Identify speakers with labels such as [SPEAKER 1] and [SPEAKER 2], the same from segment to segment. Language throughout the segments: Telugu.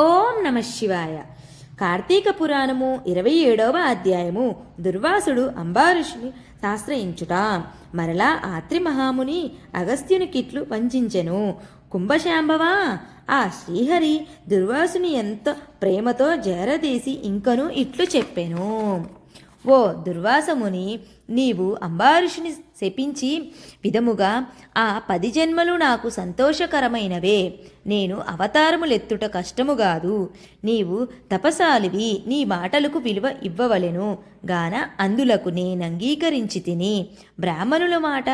[SPEAKER 1] ఓం నమ శివాయ. కార్తీక పురాణము ఇరవై ఏడవ అధ్యాయము. దుర్వాసుడు అంబారుషుని శాస్త్రయించుట. మరలా ఆత్రి మహాముని అగస్త్యుని కిట్లు వంచెను కుంభశాంభవా? ఆ శ్రీహరి దుర్వాసుని ఎంత ప్రేమతో జరదీసి ఇంకను ఇట్లు చెప్పెను. ఓ దుర్వాసముని నీవు అంబారుషుని శపించి విధముగా ఆ పది జన్మలు నాకు సంతోషకరమైనవే. నేను అవతారములెత్తుట కష్టము కాదు. నీవు తపసాలివి నీ మాటలకు విలువ ఇవ్వవలెను. గాన అందులకు నేను అంగీకరించి తిని బ్రాహ్మణుల మాట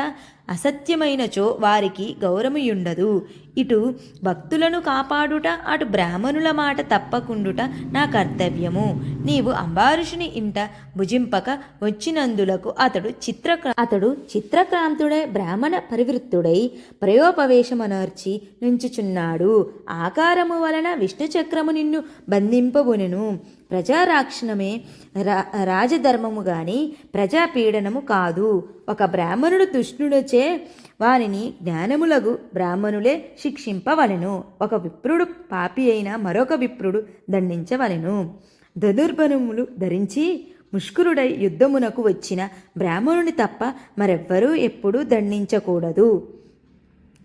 [SPEAKER 1] అసత్యమైనచో వారికి గౌరవముయుండదు. ఇటు భక్తులను కాపాడుట అటు బ్రాహ్మణుల మాట తప్పకుండుట నా కర్తవ్యము. నీవు అంబారుషుని ఇంట భుజింపక వచ్చినందులకు అతడు చిత్ర అతడు చిత్రక్రాంతుడై బ్రాహ్మణ పరివృత్తుడై ప్రయోపవేశమనర్చి నుంచుచున్నాడు. ఆకారము వలన విష్ణు చక్రము నిన్ను బంధింపబునెను. ప్రజారాక్షణమే రా రాజధర్మము గాని ప్రజాపీడనము కాదు. ఒక బ్రాహ్మణుడు దుష్టుడచే వారిని జ్ఞానములగు బ్రాహ్మణులే శిక్షింపవలెను. ఒక విప్రుడు పాపి అయిన మరొక విప్రుడు దండించవలెను. ధనుర్భనములు ధరించి ముష్కురుడై యుద్ధమునకు వచ్చిన బ్రాహ్మణుని తప్ప మరెవ్వరూ ఎప్పుడూ దండించకూడదు.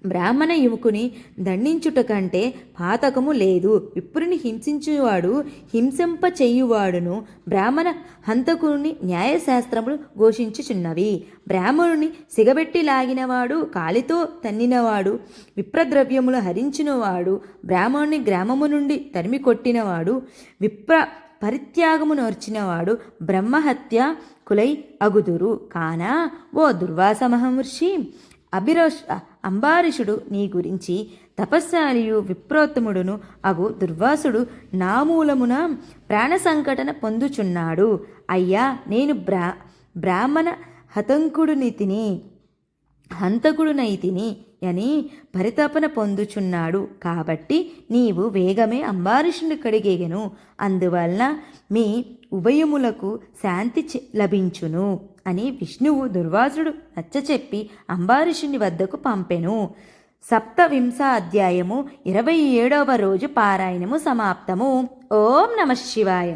[SPEAKER 1] బ్రాహ్మణ యువకుని దండించుట కంటే పాతకము లేదు. విప్రుని హింసించువాడు హింసింప చేయువాడును బ్రాహ్మణ హంతకుని న్యాయశాస్త్రములు ఘోషించుచున్నవి. బ్రాహ్మణుని సిగబెట్టి లాగినవాడు కాలితో తన్నినవాడు విప్రద్రవ్యములు హరించినవాడు బ్రాహ్మణుని గ్రామము నుండి తరిమి కొట్టినవాడు విప్ర పరిత్యాగము నోర్చినవాడు బ్రహ్మహత్య కులై అగుదురు. కానా ఓ దుర్వాస మహర్షి అభిరోష్ అంబారీషుడు నీ గురించి తపస్శాలియు విప్రోత్తముడును అగు దుర్వాసుడు నామూలమున ప్రాణ సంకటన పొందుచున్నాడు. అయ్యా నేను బ్రా బ్రాహ్మణ హతంకుడుని తిని హంతకుడునైతిని అని పరితపన పొందుచున్నాడు. కాబట్టి నీవు వేగమే అంబారీషుని కడిగేగెను అందువలన మీ ఉభయములకు శాంతి లభించును అని విష్ణువు దుర్వాసుడు నచ్చచెప్పి అంబారీషుని వద్దకు పంపెను. సప్తవింశ అధ్యాయము ఇరవై ఏడవ రోజు పారాయణము సమాప్తము. ఓం నమ శివాయ.